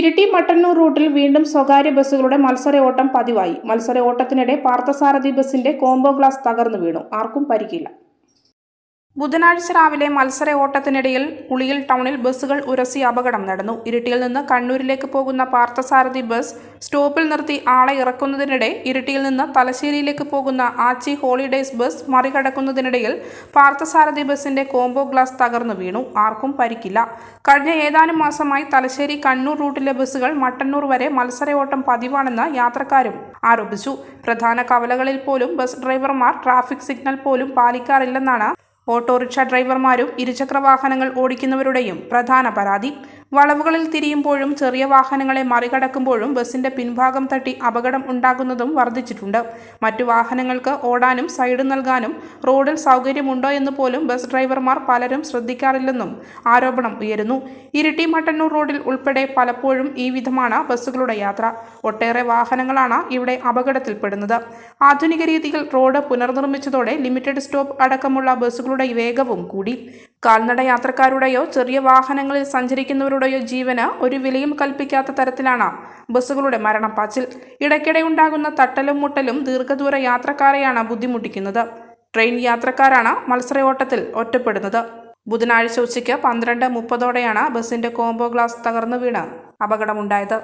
ഇരിട്ടി മട്ടന്നൂർ റൂട്ടിൽ വീണ്ടും സ്വകാര്യ ബസ്സുകളുടെ മത്സര ഓട്ടം പതിവായി. മത്സര ഓട്ടത്തിനിടെ പാർത്ഥസാരഥി ബസിന്റെ കോംബോ ഗ്ലാസ് തകർന്നു വീണു. ആർക്കും പരിക്കില്ല. ബുധനാഴ്ച രാവിലെ മത്സര ഓട്ടത്തിനിടയിൽ ഉളിയിൽ ടൗണിൽ ബസ്സുകൾ ഉരസി അപകടം നടന്നു. ഇരിട്ടിയിൽ നിന്ന് കണ്ണൂരിലേക്ക് പോകുന്ന പാർത്ഥസാരഥി ബസ് സ്റ്റോപ്പിൽ നിർത്തി ആളെ ഇറക്കുന്നതിനിടെ ഇരിട്ടിയിൽ നിന്ന് തലശ്ശേരിയിലേക്ക് പോകുന്ന ആച്ചി ഹോളിഡേയ്സ് ബസ് മറികടക്കുന്നതിനിടയിൽ പാർത്ഥസാരഥി ബസിന്റെ കോംബോ ഗ്ലാസ് തകർന്നു വീണു. ആർക്കും പരിക്കില്ല. കഴിഞ്ഞ ഏതാനും മാസമായി തലശ്ശേരി കണ്ണൂർ റൂട്ടിലെ ബസ്സുകൾ മട്ടന്നൂർ വരെ മത്സര ഓട്ടം പതിവാണെന്ന് യാത്രക്കാരും ആരോപിച്ചു. പ്രധാന കവലകളിൽ പോലും ബസ് ഡ്രൈവർമാർ ട്രാഫിക് സിഗ്നൽ പോലും പാലിക്കാറില്ലെന്നാണ് ഓട്ടോറിക്ഷ ഡ്രൈവർമാരും ഇരുചക്ര വാഹനങ്ങൾ ഓടിക്കുന്നവരുടെയും പ്രധാന പരാതി. വളവുകളിൽ തിരിയുമ്പോഴും ചെറിയ വാഹനങ്ങളെ മറികടക്കുമ്പോഴും ബസിന്റെ പിൻഭാഗം തട്ടി അപകടം ഉണ്ടാകുന്നതും വർദ്ധിച്ചിട്ടുണ്ട്. മറ്റു വാഹനങ്ങൾക്ക് ഓടാനും സൈഡ് നൽകാനും റോഡിൽ സൗകര്യമുണ്ടോ എന്ന് പോലും ബസ് ഡ്രൈവർമാർ പലരും ശ്രദ്ധിക്കാറില്ലെന്നും ആരോപണം ഉയരുന്നു. ഇരിട്ടി മട്ടന്നൂർ റോഡിൽ ഉൾപ്പെടെ പലപ്പോഴും ഈ വിധമാണ് ബസ്സുകളുടെ യാത്ര. ഒട്ടേറെ വാഹനങ്ങളാണ് ഇവിടെ അപകടത്തിൽപ്പെടുന്നത്. ആധുനിക രീതിയിൽ റോഡ് പുനർനിർമ്മിച്ചതോടെ ലിമിറ്റഡ് സ്റ്റോപ്പ് അടക്കമുള്ള ബസ്സുകളുടെ വേഗവും കൂടി. കാൽനട യാത്രക്കാരുടെയോ ചെറിയ വാഹനങ്ങളിൽ സഞ്ചരിക്കുന്നവരുടെയോ ജീവന് ഒരു വിലയും കൽപ്പിക്കാത്ത തരത്തിലാണ് ബസ്സുകളുടെ മരണപ്പാച്ചിൽ ഇടയ്ക്കിടെ ഉണ്ടാകുന്ന തട്ടലും മുട്ടലും ദീർഘദൂര യാത്രക്കാരെയാണ് ബുദ്ധിമുട്ടിക്കുന്നത്. ട്രെയിൻ യാത്രക്കാരാണ് മത്സരയോട്ടത്തിൽ ഒറ്റപ്പെടുന്നത്. ബുധനാഴ്ച ഉച്ചയ്ക്ക് പന്ത്രണ്ട് മുപ്പതോടെയാണ് ബസിന്റെ കോംബോ ഗ്ലാസ് തകർന്നു വീണ് അപകടമുണ്ടായത്.